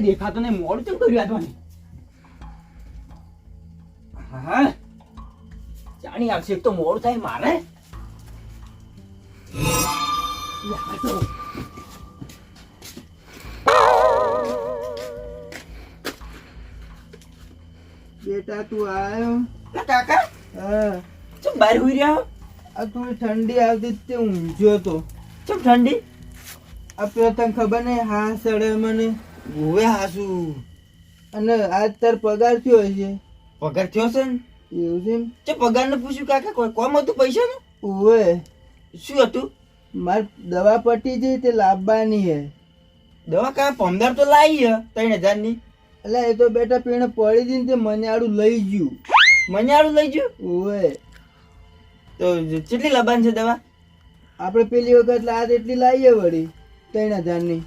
તો તો આ દેખાતો નહીં મોડું ચમ કર્યું આ હા જાણી આવશે એક તો મોડું થાય મારે. બેટા તું આવ્યો કાકા? હા. ચમ બહાર હોઈ રહ્યા આ થોડી ઠંડી આવતી તે ઊંઘ્યો તો. ચમ ઠંડી? આ પેલો તને ખબર નહીં હા સડે મને. ગોવે હાસુ. અને આજ તાર પગાર થયો હશે પગાર થયો છે ને? એવું છે ચે પગાર ને પૂછ્યું કાકા કોઈ કોમ હતું પૈસા નું ઓવે શું હતું? માર દવા પટી જઈ તે લાવવાની હે. દવા કા? પંદર તો લાવી હે ત્રણ હજારની એટલે એ તો બેટા પીણે પડી હતી તે મને આડું લઈ ગયું. મન્યાડું લઈ ગયું? ઓવે તો કેટલી લાવવાની છે દવા? આપણે પેલી વખત લાત એટલી લાવીએ વળી ત્રણ હજારની.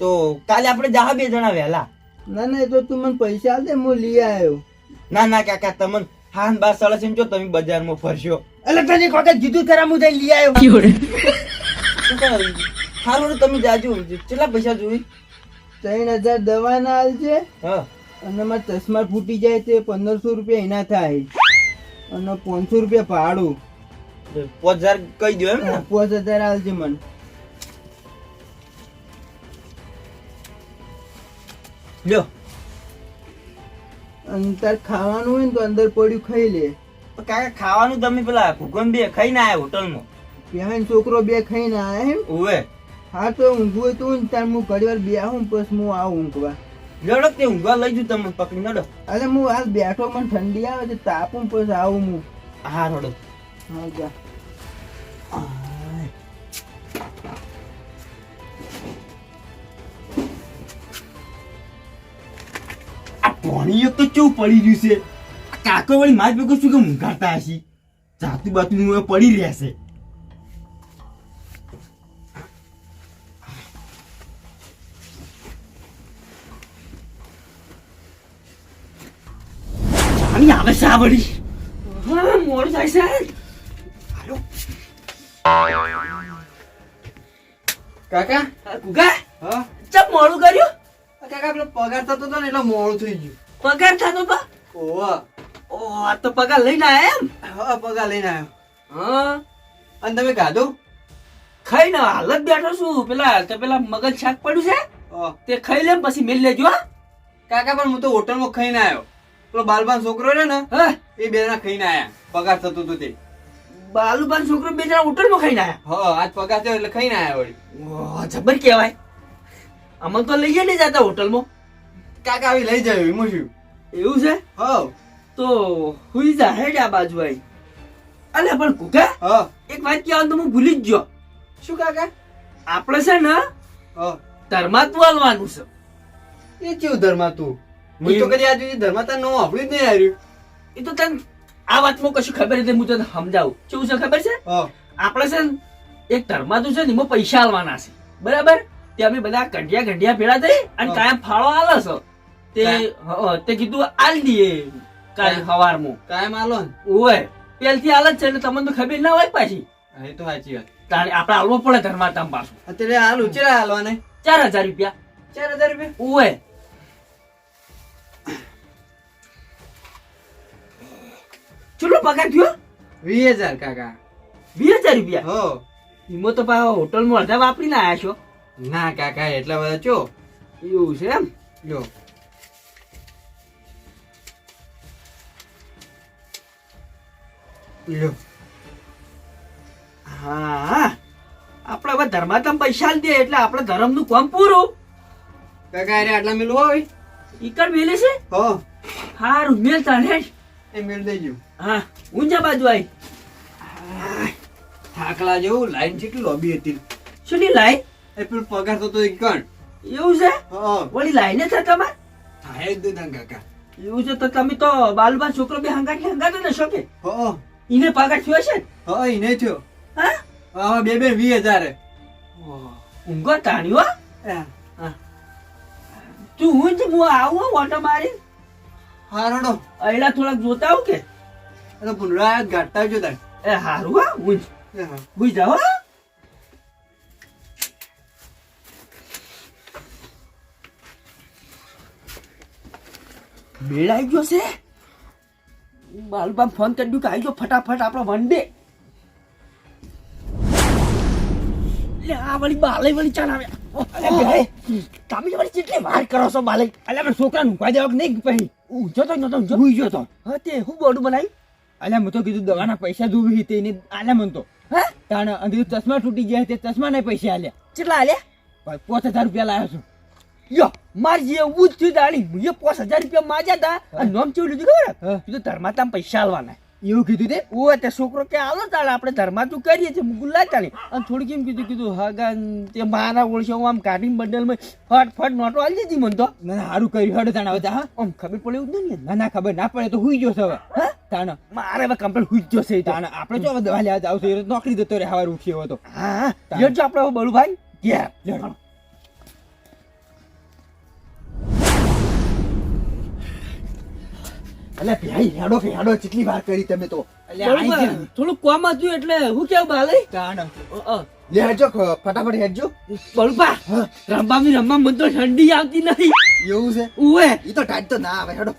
તો કાલે આપણે જા બે જણા વહેલા ના ના એ તો તું મને પૈસા આલ દે હું લઈ આવ્યો. ના ના કાકા તમને હાન બાર સાડા છે જો તમે બજારમાં ફરશો. એટલે તને એક વખત કીધું ખરા હું જઈ લઈ આવ્યો. હારું તમે જાજો. કેટલા પૈસા જોઈ? ત્રણ હજાર દવાના ના છે. અને મારા ચશ્મા ફૂટી જાય તે પંદરસો રૂપિયા એના થાય. અને પાંચસો રૂપિયા ભાડું. પાંચ હજાર કહી દો એમ ને? પાંચ હજાર હાલજે મને. લ્યો. તાર ખાવાનું હોય ને તો અંદર પડ્યું ખાઈ લે. કાકા ખાવાનું તમે પેલા ભૂગોન બે ખાઈને આયા હોટલમાં. બેહાન છોકરો બે ખાઈને આવ્યા એમ? ઓવે હા તો ઊંઘવું હોય તો ઊંઘ. તાર હું ઘડી વાર બે આવું પછી હું આવું ઊંઘવા. લડક તે ઊંઘવા લઈ જઉં તમે પકડી નડો અરે હું હાલ બેઠો મને ઠંડી આવે તો તાપું પછી આવું હું. હા રડો હા જા. એક તો કેવું પડી રહ્યું છે? કાકો વળી મારી ભેગું શું કે ઊંઘાડતા હશે? જાતું બાતું પડી આવે છે આ વળી. હા મોડું થાય છે. હાલો. કાકા હા. ચમ મોડું કર્યું? કાકા પેલો પગાર થતો હતો ને એટલે મોડું થઈ ગયું. પગાર થતો બા? ઓવા. ઓ આ તો પગાર લઈને આયા એમ? હા પગાર લઈને આવ્યો હા? અને તમે ગાધો? ખાઈને હાલ જ બેઠો છું. પેલા તો પેલા મગજ શાક પડ્યું છે? તે ખાઈ લેમ પછી મેલ લેજો? કાકા પણ હું તો હોટલમાં ખાઈને આવ્યો પેલો બાલબાન છોકરો રે ને હા? એ બે જણા ખાઈને આયા. પગાર થતો હતો તે. બાલુબાન છોકરો બે જણા હોટલમાં ખાઈને આયા? હા આજ પગાર થયો એટલે ખાઈને આયા વળી. જબર કહેવાય. અમને તો લઈએ નહીં જતા હોટલમાં. કાકા આવી લઈ જાય એમાં શું? એવું છે? હા. તો હુઈ જા હેડ આ બાજુ આઈ અલે પણ કુકા હા. એક વાત કહેવાનું તો હું ભૂલી જ ગયો. શું કાકા? આપણે છે ને હા. ધર્માત્વ આલવાનું છે. એ કેવું ધર્માતું હું તો કદી આજે ધર્માતા નો આપણી જ નહીં હાર્યું. એ તો તને આ વાતમાં કશું ખબર નથી હું તને સમજાવું. શું છે ખબર છે? હા. આપણે છે ને એક ધર્માતું છે ને એમાં પૈસા આલવાના છે. બરાબર? તે અમે બધા કંઢિયા કંઢિયા ભેળા થઈ અને કાયમ ફાળો આલે છે. તે તે કીધું આલ દીએ કાલ કાંઈ? સવારમાં કાયમ આલો ને? ઓય પેલથી આલ જ છે ને તમને તો ખબર ના હોય પાછી. એ તો સાચી વાત. તારે આપણે આલવો પડે ધર્માતામ પાછું. અત્યારે હાલ ઉચેરા હાલવાને? ચાર હજાર રૂપિયા. ચાર હજાર રૂપિયા? ઓય ચલો પગાર થયો? વીસ હજાર કાકા. વીસ હજાર રૂપિયા? હો. ઈમો તો પાછા હોટલમાં અડધા વાપરીને આયા છો. ના કાકા એટલા બધા ચો એવું છે એમ? જો લ્યો હા આપણે હવે ધર્માતમ પૈસા દે એટલે આપણે ધર્મનું કામ પૂરું. કાકા અરે આટલા મિલવું હોય? ઈકડ મેલે છે? હો. હારું મેલ તાને એ મેલ દેજો. હા ઊંઝા બાજુ આઈ થાકલા જેવું લાઈન કેટલી લોબી હતી. શું લાઈન? લાઈ એ પેલું પગાર થતો એક કણ. એવું છે? હો. વળી લાઈને છે તમાર? થાય જ દુધાન કાકા. એવું છે તો તમે તો બાલબા છોકરો બે હંગાટ હંગાટ ને શકે. હો. ઈને પગાર થયો છે હા ઈને થયો. હા? હા બે બે વી હજાર. ઊંઘો તાણ્યો હા? તું હું જ હું આવું ઓટો મારી? હા રડો. એલા થોડાક જોતા આવું કે? અરે ભૂંડળા ગાટતા જોતા. એ હારું હા હું. હું. જાઓ મેળાઈ ગયો છે? બાલુબામ ફોન કરી દઉં કે આવી જાઓ ફટાફટ આપણો વનડે. લે આ વળી બાલે વળી ચાલ આવ્યા તમે વળી કેટલી વાર કરો છો બાલે. અલ્યા પણ છોકરાને ઊંઘવા દેવા નહીં પછી. ઊંઝો તો નતો હુઈ ગયો તો. હા તે હું બોડું બનાવી અલ્યા મેં તો કીધું દવાના પૈસા જોવી હતી એને આલ્યા મન તો. હા? તાણે ચશ્મા તૂટી ગયા તે ચશ્મા ના પૈસા આલ્યા. કેટલા આલ્યા? પાંચ હજાર રૂપિયા લાવ્યો છું. યો માર જે એવું જ થયું દાડી મુએ પાંચ હજાર રૂપિયા માજ્યા હતા અને નોમ કેવું લીધું ખબર? હા. કીધું ધર્માતામ પૈસા આલવાના. એવું કીધું તે? ઓ તે છોકરો કે આલો તાળે આપણે ધર્માતું કરીએ છીએ મુગુલ લાય તાળી અને થોડીક એમ કીધું કીધું હગન તે મારા ઓળશો આમ કાઢીને બંડલમાં ફટ ફટ નોટો આલી દીધી મને તો. ના સારું કર્યું હડો તાણે હવે હા. આમ ખબર પડે એવું નહીં ને? ના ખબર ના પડે તો હુઈ ગયો છે હવે. હા? તાણે. મારે હવે કમ્પ્લેટ હુઈ જ છે તાણે આપણે જો હવે દવા લેવા જાવ છું નોકરી જતો રહે સવારે ઉઠીએ હવે તો. હા હા. જો આપણે બળુભાઈ ઘેર. અલ્યા ભાઈ હેડો હેડો કેટલી વાર કરી તમે તો. આઈ થોડું કોમ હતું એટલે હું કેવું બાલે? તાણે લે હેડજો ફટાફટ હેડજો. રમવામાં રમવા મન તો ઠંડી આવતી નથી. એવું છે? ઉવે. ઈ તો ટાઈટ તો ના આવે. હેડો.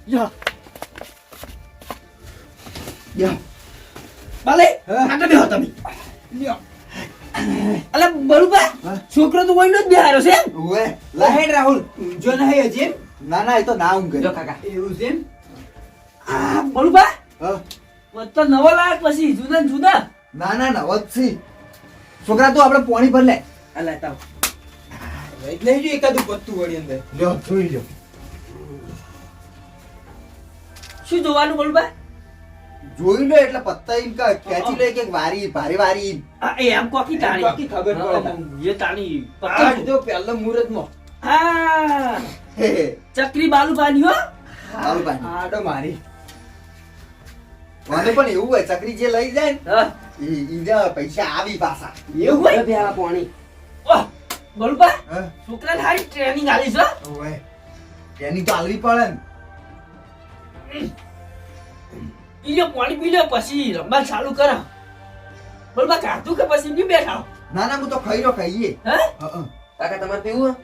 બાલે હા. આગળ બેહો તમે. લ્યો. અલે બળુભા છોકરો તો વહીનો જ બેહારો છે ઉવે. લાહેડ રાહુલ. જો નહીં હજી ના ના એ તો ના ઊંઘે જો કાકા. એવું છે હા. તો નવો લાયક પછી જુદા જુદા. ના ના નવો જ છે. છોકરા તું આપણે પોણી ભર લે. અલે તાવ. લઈ જો એકાદું પત્તું વળી અંદર. લ્યો જોઈ લ્યો. શું જોવાનું બળુભા જોઈ લો એટલે પત્તા એમ કા ખેંચી લે કે વારી ભારે વારી એમ એ કોકી તાણી કોકી ખબર પડે. એ તાણી પાડ. જો પહેલો મુહૂર્તમાં હા ચક્રી બાલુ ચકરી હો. બાલુ બાલુભાઈ આડો મારી. મને પણ એવું હોય ચકરી જે લઈ જાય ને હા. ઈ ઈના પૈસા આવી પાછા. એવું હોય? બેવા પાણી. હા. છોકરાને હારી ટ્રેનિંગ આલી છે ઓય એની તો આલવી પડે ને. ઈયો પાણી પી લે પછી રમવા ચાલુ કરા. બળુભા કાઢું કે પછી નહીં બેઠા ના ના હું તો ખાઈ રહ્યો ખાઈએ. હે? હા, હા. કાકા તમારે પીવું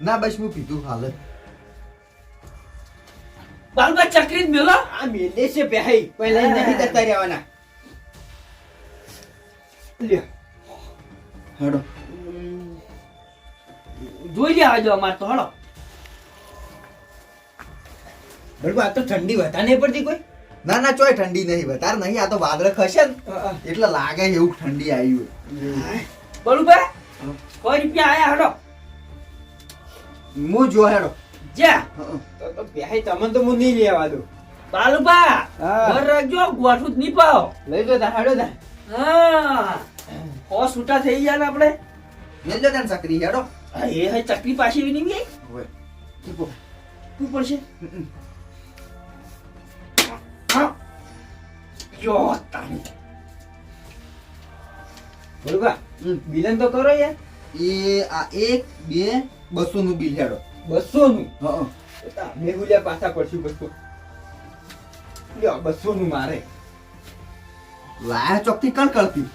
ના બસ હું પીધું હાલ. જ. બાલુભા ચકરી જ મેલો? આ મેલે છે ભાઈ પહેલા નહીં જતા રહેવાના. લ્યો. હેડો. જોઈ લે આજો અમાર તો હળો બરોબર આ તો ઠંડી વધારે નહીં પડતી કોઈ? ના ના ચોય ઠંડી નહીં વધારે નહીં આ તો વાદળ ખસે ને. એટલે લાગે એવું ઠંડી આવી હોય. બળુભા કોઈ રૂપિયા આયા હળો હું જો હેડો. જા. તો તો ભાઈ તમને તો હું નહીં લેવા દઉં. બાલુપા ઘર રાખજો ગોઠું જ નહીં પાવ. લઈ જો તા હેડો તા. હા. છૂટા થઈ ગયા ને આપણે. લઈ જો તાન ચકરી હેડો. એ હે ચકરી પાછી નહીં ગઈ. ટીપો. પડશે. બિલન તો કરો યાર. એ આ એક બે બસો નું બિલ હેડો. બસો નું હા. મેહુલિયા પાછા પડશું બસો લ્યો બસો નું મારે. લાયા ચોકથી કણકળતી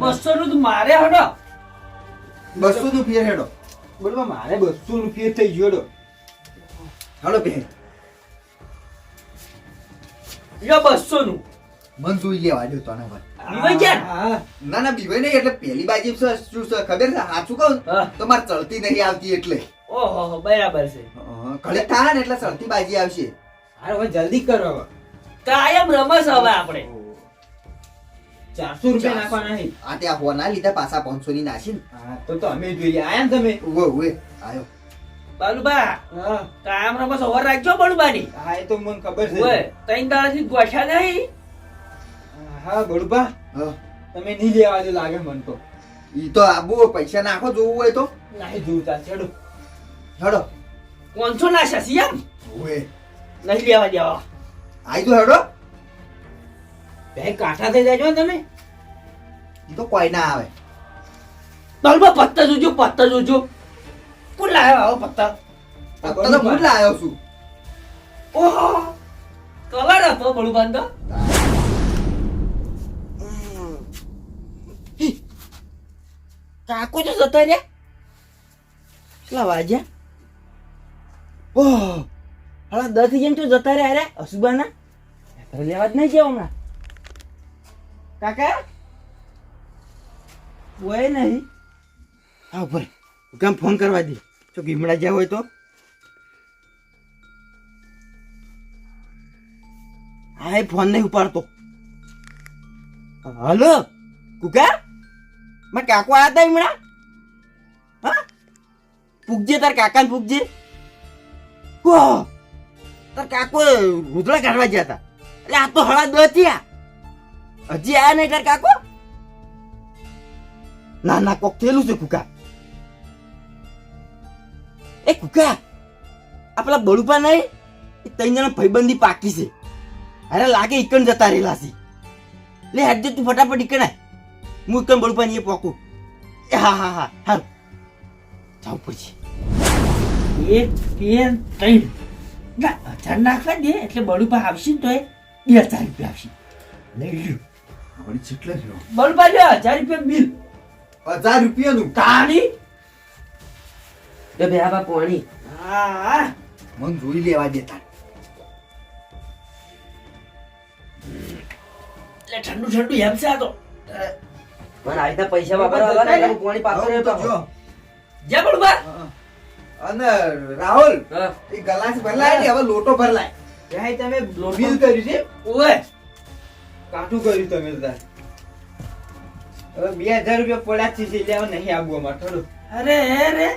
બસો નું તો મારે હડો. બસો નું ફેર હેડો. બોલવા મારે બસો નું ફેર થઈ ગયો હડો. બેન. લ્યો યો બસો નું મન જોઈ લેવા દો તને ભાઈ. ના ના બીવાય નહીં એટલે પેલી બાજી શું ખબર છે? સાચું કહું. તો મારે ચડતી નહીં આવતી એટલે. ઓહો બરાબર છે. ઘડીક થાય ને એટલે ચડતી બાજી આવશે. અરે હવે જલ્દી કરો હવે. કાયમ રમસ હવે આપણે. ચારસો રૂપિયા નાખવાના નહીં. આ ત્યાં હોના લીધા પાછા પાંચસો ની હા તો તો અમે જોઈએ. આયા ને તમે? ઉવે ઉવે. આયો. બાલુબા કાયમ રમસ ઓવર રાખજો બળુબાની. હા એ તો મને ખબર ઓય છે તૈન દાડાથી નહીં. હા બળુબા. હા. તમે નહીં લેવા જો લાગે મન તો. ઈ તો આબુ પૈસા નાખો જોવું હોય તો. નહીં જોતા ચાલશે હેડો. કોણસો ના શશી એમ ઓએ નહીં લેવા દેવા. આઈ તો હેડો. બે કાંઠા થઈ જાય તમે. ઈ તો કોઈ ના આવે. બાલુબા પત્તા જોજો પત્તા જોજો. કોણ લાવ્યો આવો પત્તા? પત્તા તો હું લાયો છું. ઓહો. કલર હતો બળું બાંધો કાકો જો જતા રહ્યા. કેટલા વાગ્યા? ઓહ હવે દસ ને તો જતા રહ્યા અરે અસુબાના. લેવા જ નહીં જાવ હમણાં. કાકા? હોય નહીં. હા, ભાઈ કામ ફોન કરવા દે. જો ગીમડા જ્યાં હોય તો. હા, એ ફોન નહીં ઉપાડતો. હલો, કુકા? મારા કાકો આવ્યા હતા હમણાં? હા? પૂગજે તાર કાકાને પૂગજે. કો તાર કાકો રુદ્રા કાઢવા ગયા હતા એટલે આ તો હળા દો થયા. હજી આયા નહીં તાર કાકો? ના ના, કોક થયેલું છે કુકા. એ કુકા આપણા બળુપા નહીં? એ ત્રણ જણા ભાઈબંધી પાકી છે. અરે લાગે ઈકણ જતા રહેલા છે. લે હેડજે તું ફટાફટ આય. હું ઈકણ બળુપાની એ પોકું. હા હા હા, હારું. જાવ પછી. એક બે ત્રણ. ના હજાર નાખવા દે એટલે બળુપા આવશે ને તો એ બે હજાર રૂપિયા આવશે. લઈ લ્યો વળી કેટલા રહ્યો બળુપા લ્યો હજાર રૂપિયા બિલ. હજાર રૂપિયાનું? એ બે આબા પોણી હા. મન જોઈ લેવા દેતા એટલે ઠંડુ ઠંડુ એમ છે આ તો. મને આ પૈસા વાપરવા પોણી પાછો હવે તો જો. જા બળુપા હા. અને રાહુલ એ ગલાસ ભરલાય ને હવે લોટો ભરલાય. ત્યાં તમે બિલ કર્યું છે? ઓય કાઠું કર્યું તમે તાર. હવે બે હજાર રૂપિયા પડ્યા છે એટલે હવે નહીં આવવું અમારે. થોડું અરે હે રે.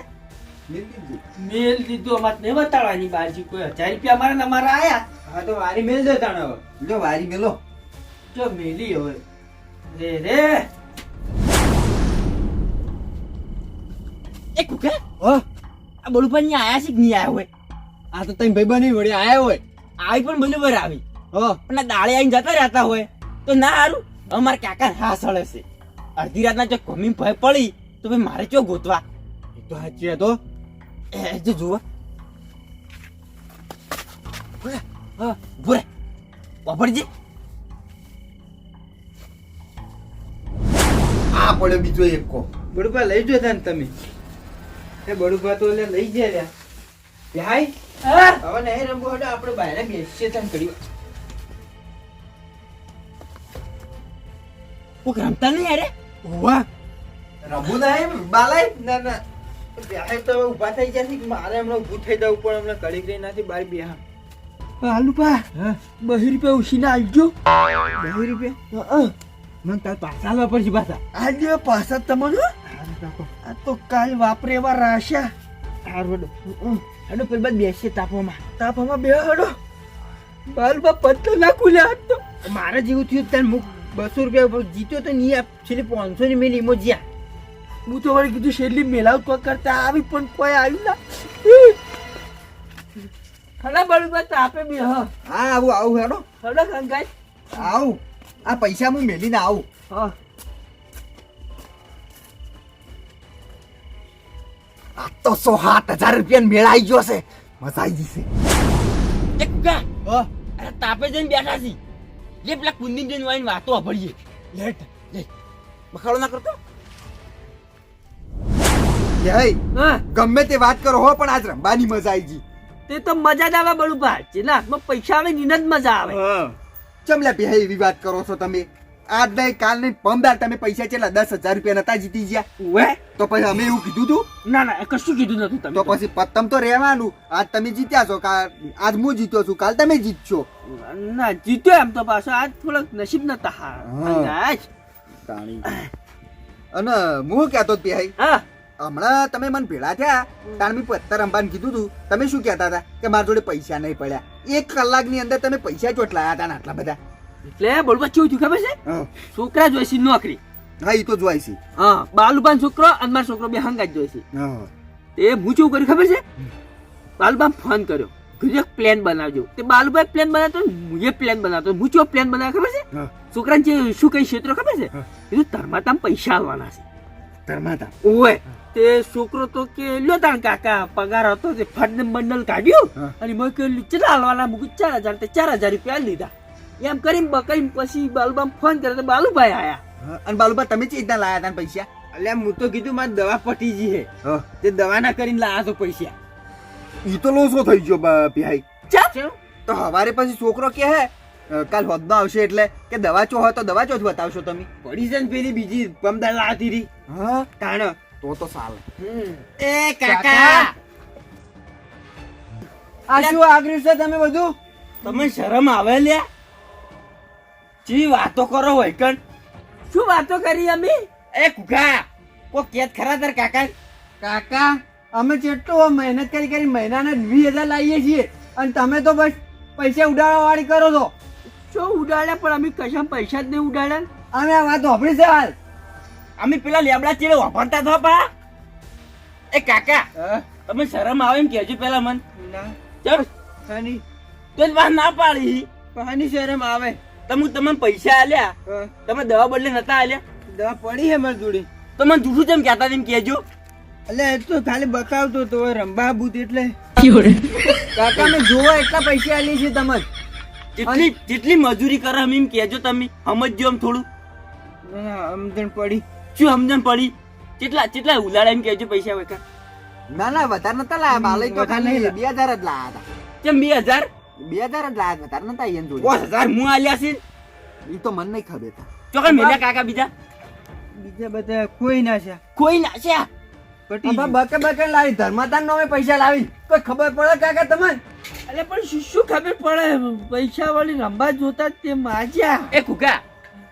મેલ દીધું. અમારે નહીં બતાડવાની બાજી કોઈ હજાર રૂપિયા અમારે ને અમારા આયા. હા તો વારી મેલ દો તાણ હવે. જો વારી મેલો. જો મેલી હોય રે રે. એ કુકે હો. આ પણ ની આયા છે કે નહીં આયા હોય? આ તો તમે બની વળી આયા હોય. આવી પણ બરાબર આવી હો. પણ આ દાળે આવીને જતા રહેતા હોય. તો ના હારું. અમારા કાકા હા સળે છે. અડધી રાતના જો ગમી ભય પડી તો ભાઈ મારે ચો ગોતવા? એ તો સાચી હતો એ જો જુઓ. ભૂરે વાપરજી. આ પડ્યો બીજો એક કો. બડુપા લઈ જો તમે. એ બડુપા તો એટલે લઈ જાય લ્યા ભાઈ હવે નહીં રમવું હોય આપણે બહાર બેસીએ તાન કરી કોક રમતા નહીં અરે વાહ રમવું ના એમ? બાલાય? ના ના. ભાઈ તો હવે ઊભા થઈ જશે મારે હમણાં ઊભું થઈ જવું પણ હમણાં કડી ગઈ નથી બાર બેહા. હાલુપા બહી રૂપિયા ઉછીને આવજો બહી રૂપિયા? મને તાર પાછા આલવા પડશે પાછા. આજે પાછા તમને. આ તો કાલ વાપરે એવા રાશા હારું હડો. હડો પેલ બાદ બેસીએ તાપવામાં. તાપમાં બે હડો. બાલુપા પત્તો નાખું ખુલ્યા આજ તો. મારે જેવું થયું તાર મુક. બસો રૂપિયા ઉપર જીત્યો તો નહીં આ છેલ્લી પાંચસો ની મેલી એમાં જ્યાં. હું તો વળી કીધું શેરલી મેલાવ તો કરતા આવી પણ કોઈ આવ્યું ના. ખરા બાલુપા તાપે બે હ. આવું આવું હેડો. હડો કંકાઈ આવું. આ પૈસા હું મેલીને આવું. હા. આ તો સો સાત હજાર રૂપિયા મેળાઈ ગયો છે. મજા આવી જશે. એ કુકા અરે તાપે જઈને બેઠા છી. લે પેલા કુંદીન જઈને વાઈને વાતો વાપરીએ લેટ લે. બખાડો ના કરતો. જય હા? ગમે તે વાત કરો હો પણ આજ રમવાની મજા આવી ગઈ. તે તો મજા જ આવે બળુભા જેના હાથમાં પૈસા આવે નીન જ મજા આવે. ચમલા લે બે એવી વાત કરો છો તમે? આજ નહીં કાલ નહીં પમદાર તમે પૈસા ચેલા દસ હજાર રૂપિયા નતા જીતી ગયા? વે તો પછી અમે એવું કીધું તું? ના ના કશું કીધું નતું તમે તો પછી પત્તમ તો રહેવાનું. આજ તમે જીત્યા છો કાલ આજ હું જીત્યો છું કાલ તમે જીતશો. ના જીત્યો એમ તો પાછો આજ થોડોક નસીબ નતા હા. અને હું કહેતો ભાઈ હા. હમણાં તમે મને ભેળા થયા તાણ મેં પત્તર અંબાને કીધું તું. તમે શું કહેતા હતા? કે મારા જોડે પૈસા નહીં પડ્યા. એક કલાકની અંદર તમે પૈસા ચોટલા લાયા હતા આટલા બધા. એટલે બળુપા કેવું થયું ખબર છે? છોકરા જોઈ છે નોકરી. હા એ તો જોઈ છે. હા બાલુબાન છોકરો અને મારો છોકરો બે હંગા જ જોઈશે હા. તે હું શું કર્યું ખબર છે? બાલુબા ફોન કર્યો. એક પ્લાન બનાવજો. તે બાલુભાઈ પ્લાન બનાવતો હું એ પ્લાન બનાવતો. હું ચો પ્લાન બનાવ ખબર છે? છોકરાને જે શું કઈ ક્ષેત્ર ખબર છે. કીધું ધર્માતામ પૈસા આવવાના છે. ધર્માતા. ઓય તે છોકરો તો કે લ્યો તાણ કાકા પગાર હતો તે ફટ બંડલ કાઢ્યું અને મેં કે ચલા હાલવાના? મૂકી ચાર હજાર તે ચાર હજાર રૂપિયા લીધા. એમ કરીને બકાઈ પછી બાલુબામ ફોન કર્યો તો બાલુભાઈ આયા. અને બાલુબા તમે ચેતના લાયા હતા પૈસા? એટલે હું તો કીધું મારી દવા પટી જી હે. તે દવા ના કરીને લાયા તો પૈસા. ઈ તો લોસો થઈ ગયો ભાઈ ચા તો હવારે પછી છોકરો કે હે કાલ હોદનો આવશે એટલે કે દવા ચો હોય તો દવા ચોથી બતાવશો તમે. પડી છે ને પેલી બીજી પમદાર લાતી રી હા? તાણ તો તો સાલ. એ કાકા! આ શું આગ્રહ છે તમે બધું? તમે શરમ આવે લ્યા? ચી વાતો કરો હોય કણ? શું વાતો કરી અમે? એ કુકા કો કેત ખરા તાર કાકા? કાકા અમે જેટલું મહેનત કરી કરી મહિનાના વીસ હજાર લાવીએ છીએ. અને તમે તો બસ પૈસા ઉડાડવા વાળી કરો છો. શું ઉડાડ્યા પણ અમે કશા પૈસા જ નહીં ઉડાડ્યા અમે આ વાત વાપરી છે હાલ. અમે પેલા લેબડા ચીડે વાપરતા થા પા. એ કાકા તમે શરમ આવે એમ કેજો પેલા મન. ચલ. હાની તો જ વાત ના પાડી. હાની શરમ આવે. તમે તમને પૈસા આલ્યા? તમે દવા બદલે નતા આલ્યા? દવા પડી હે મારી જોડે. તો મને જૂઠું જેમ કહેતા તેમ કેજો એટલે એ તો ખાલી બતાવતો તો રંબા ભૂત એટલે. કાકા મેં જોવા એટલા પૈસા આલી છે તમે જેટલી જેટલી મજૂરી કરે અમે એમ કહેજો તમે. સમજજો એમ થોડું. સમજણ પડી. શું સમજણ પડી? કેટલા કેટલા ઉલાડા એમ કહેજો પૈસા વેકા ના ના વધારે નતા લાયા બાલે તો ખાલી નહીં બે હજાર જ લાયા હતા. કેમ બે હજાર? બે હજાર જ લાયા હતા, નતા એન જોડે. પાંચ હજાર હું આલ્યા છે ઈ તો મને નહીં ખબર તા ચોકર મેલ્યા કાકા બીજા? બીજા બધા કોઈ ના છે. કોઈ ના છે. પટી બકે બકે લાવી ધર્માદાન નોમે પૈસા લાવી. કોઈ ખબર પડે કાકા તમને? અરે પણ શું શું ખબર પડે? પૈસા વાળી રંબા જોતા જ તે માજ્યા. એ કુકા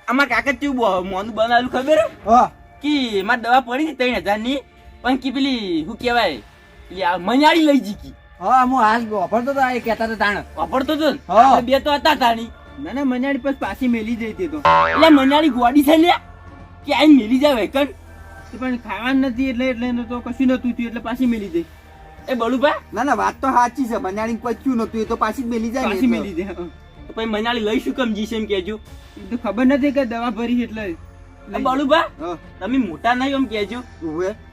અમાર કાકા કેવું મોનું બનાવેલું ખબર હે? હા. કે મારે દવા પડી હતી ત્રણ હજારની પણ કે પેલી શું કહેવાય? પેલી આ મનાળી લઈ જીકી હા હું હાલ વાપરતો તો એ કહેતા હતા તાણ. વાપરતો તો હા. બે તો હતા તાણી. ના ના મનાળી પછી પાછી મેલી જઈ તે તો. એટલે મનાળી ગોડી છે લ્યા. કે મેલી જાય વેકન પણ ખાવાનું નથી એટલે એટલે તો કશું નતું થયું એટલે પાછી મેલી જઈ એ બળુભા ના ના વાત તો સાચી છે. મનાણી પચ્યું નતું એ તો પાછી જ મેલી જાય પાછી મેલી જાય તો પછી મનાળી લઈ શું કમ જીશે એમ કેજો તો ખબર નથી કે દવા ભરી એટલે બળુભા તમે મોટા નહીં એમ કેજો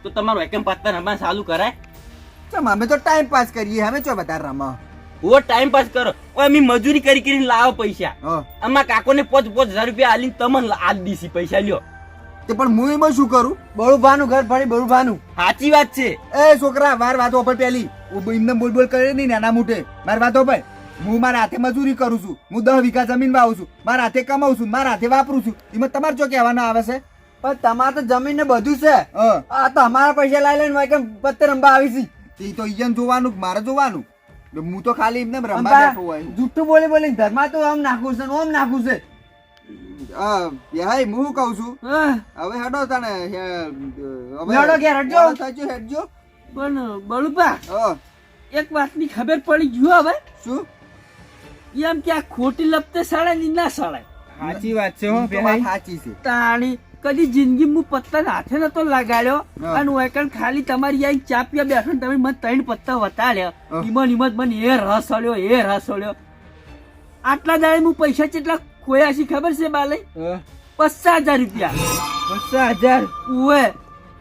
તો તમારું એકમ પત્તા રમવા ચાલુ કરાય. ચમ અમે તો ટાઈમ પાસ કરીએ અમે ચો વધારે રમા. ઓ ટાઈમ પાસ કરો. ઓ અમે મજૂરી કરી કરીને લાવો પૈસા. હા. અમાર કાકોને પોચ પોચ હજાર રૂપિયા આલીને તમને આજ દીસી પૈસા લ્યો. તે પણ હું એમાં શું કરું? બળુભાનું ઘર ફરી બળુભાનું. સાચી વાત છે. એ છોકરા માર વાતો પર પેલી. એમને બોલ બોલ કરે નહીં નાના મોટે માર વાતો પર હું મારા હાથે મજૂરી કરું છું. હું દસ વીઘા જમીન વાવું છું. મારા હાથે કમાવું છું. મારા હાથે વાપરું છું. એમાં તમારે જો કહેવાના આવે છે? પણ તમારે તો જમીન ને બધું છે. હા. આ તો અમારા પૈસા લઈ લઈને પત્તે રંબા આવી છે તે તો ઈયન જોવાનું મારે જોવાનું? હું તો ખાલી એમને રમવા બેઠો હોય. જુઠ્ઠું બોલી બોલી ધર્મા તો આમ નાખું છે ઓમ નાખું છે. હા હું કહું છું? હા, હવે હેડો તને હે, હવે હેડો ઘેર, હેડજો. મોડું હેડજો. પણ બળુભા એક વાતની ખબર પડી ગયું હવે. શું? એમ કે આ ખોટી લપતે સાડા ની ના સાળે. સાચી વાત સાચી છે. તાણી કદી જિંદગી હું પત્તા હાથે નતો લગાડ્યો. અને વેકણ ખાલી તમારી આ ચા પીવા બેઠો તમે મને ત્રણ પત્તા વતાડ્યા. ઈમન ઈમન મને એ રસ હળ્યો એ રસ હળ્યો. આટલા દાડે હું પૈસા કેટલા ખોયા છે ખબર છે બાલે? પચાસ હજાર રૂપિયા. પચાસ હજાર? ઉવે.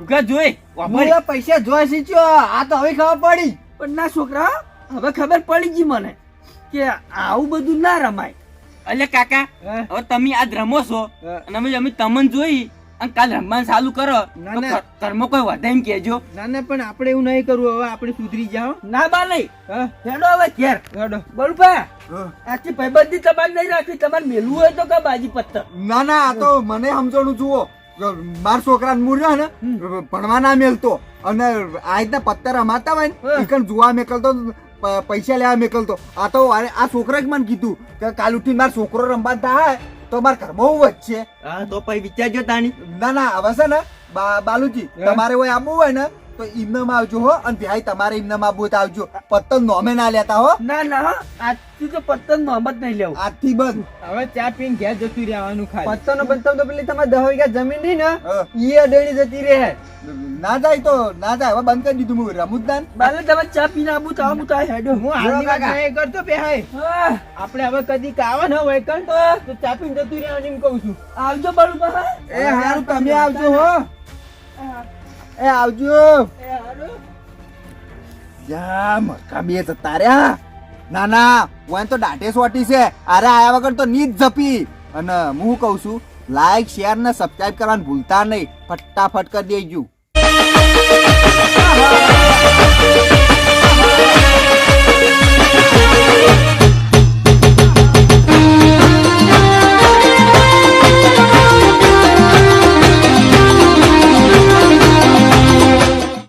ઉગા જોઈ અમારે મારા પૈસા જોયા છે ચો? આ તો હવે ખબર પડી. પણ ના છોકરા હવે ખબર પડી ગઈ મને કે આવું બધું ના રમાય. એટલે કાકા હવે તમે આજ રમો છો. અને અમે અમે તમન જોઈ અને કાલ રમવાનું ચાલુ કરો. ઘરમાં કોઈ વધે એમ કેજો ના ના પણ આપણે એવું નહીં કરવું. હવે આપણે સુધરી જાઓ ના બા નહીં હેડો હવે ઘેર. હેડો. બળુભા. આખી ભાઈબંધી તમારે નહીં રાખી. તમારે મેલવું હોય તો કે બાજી પત્તર ના ના આ તો મને સમજણું જુઓ. બાર છોકરા મૂર્યો ને ભણવા ના મેલતો. અને આ રીતના પત્તર રમાતા હોય. ને જોવા મેકલતો પૈસા લેવા મેકલતો. આ તો આ છોકરા જ મને કીધું કે કાલ ઉઠીને મારો છોકરો રમવા થાય તો મારા ઘરમાં હું વચ્ચે હા તો પછી વિચારજો તાની ના ના હવે છે ને બાલુજી. તમારે કોઈ આવવું હોય ને તો ઇમનામાં આવજો હો. અને ભાઈ તમારે ઇમનામાં બોત હોય તો આવજો. પતંગ નોમે ના લેતા હો. ના ના હો, આજથી તો પત્તર મોહમ્મદ નહીં લેવું. આજથી બંધ. હવે ચા પીને ઘેર જતું રહેવાનું ખાલી. પતંગ નો તો પેલી તમારે દહ વીઘા જમીન રહી ને ઈ અડેડી જતી રહે. ના જાય તો ના જાય. હવે બંધ કરી દીધું હું રમું જ ના ને. બાલે તમે ચા પીને આવું તો આવું તો આ હેડો. હું આની વાત નહીં કરતો પેહાય હા, આપણે હવે કદી કાવા ન હોય કણ? તો ચા પીને જતું રહેવાનું એમ કહું છું. આવજો બળુભા બા એ હારું તમે આવજો હો. હા, એ આવજો. યા, મરકા બે જતા રહ્યા ના ના, હું તો દાઢે સોટી છે અરે આયા વગર તો નીચ જપી અને હું કહું છું લાઈક શેર ને સબસ્ક્રાઇબ કરવાનું ભૂલતા નહીં ફટાફટ કરી દેજો.